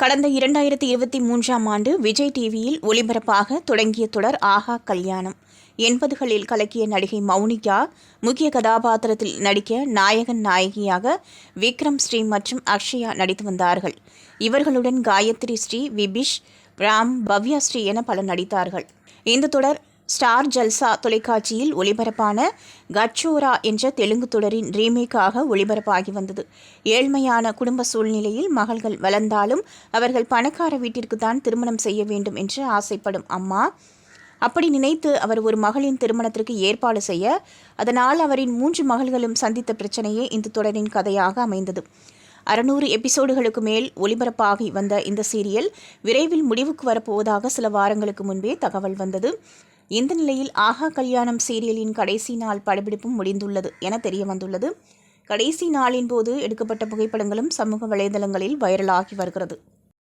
கடந்த இரண்டாயிரத்தி இருபத்தி மூன்றாம் ஆண்டு விஜய் டிவியில் ஒளிபரப்பாக தொடங்கிய தொடர் ஆஹா கல்யாணம். எண்பதுகளில் கலக்கிய நடிகை மௌனிகா முக்கிய கதாபாத்திரத்தில் நடிக்க நாயகன் நாயகியாக விக்ரம் ஸ்ரீ மற்றும் அக்ஷயா நடித்து வந்தார்கள். இவர்களுடன் காயத்ரி ஸ்ரீ விபிஷ் ராம் பவ்யா ஸ்ரீ என பலர் நடித்தார்கள். இந்த தொடர் ஸ்டார் ஜல்சா தொலைக்காட்சியில் ஒளிபரப்பான கச்சோரா என்ற தெலுங்கு தொடரின் ரீமேக்காக ஒளிபரப்பாகி வந்தது. ஏழ்மையான குடும்ப சூழ்நிலையில் மகள்கள் வளர்ந்தாலும் அவர்கள் பணக்கார வீட்டிற்கு தான் திருமணம் செய்ய வேண்டும் என்று ஆசைப்படும் அம்மா அப்படி நினைத்து அவர் ஒரு மகளின் திருமணத்திற்கு ஏற்பாடு செய்ய அதனால் அவரின் மூன்று மகள்களும் சந்தித்த பிரச்சனையே இந்த தொடரின் கதையாக அமைந்தது. அறுநூறு எபிசோடுகளுக்கு மேல் ஒளிபரப்பாகி வந்த இந்த சீரியல் விரைவில் முடிவுக்கு வரப்போவதாக சில வாரங்களுக்கு முன்பே தகவல் வந்தது. இந்த நிலையில் ஆஹா கல்யாணம் சீரியலின் கடைசி நாள் படப்பிடிப்பும் முடிந்துள்ளது என தெரிய வந்துள்ளது கடைசி நாளின் போது எடுக்கப்பட்ட புகைப்படங்களும் சமூக வலைதளங்களில் வைரலாகி வருகிறது.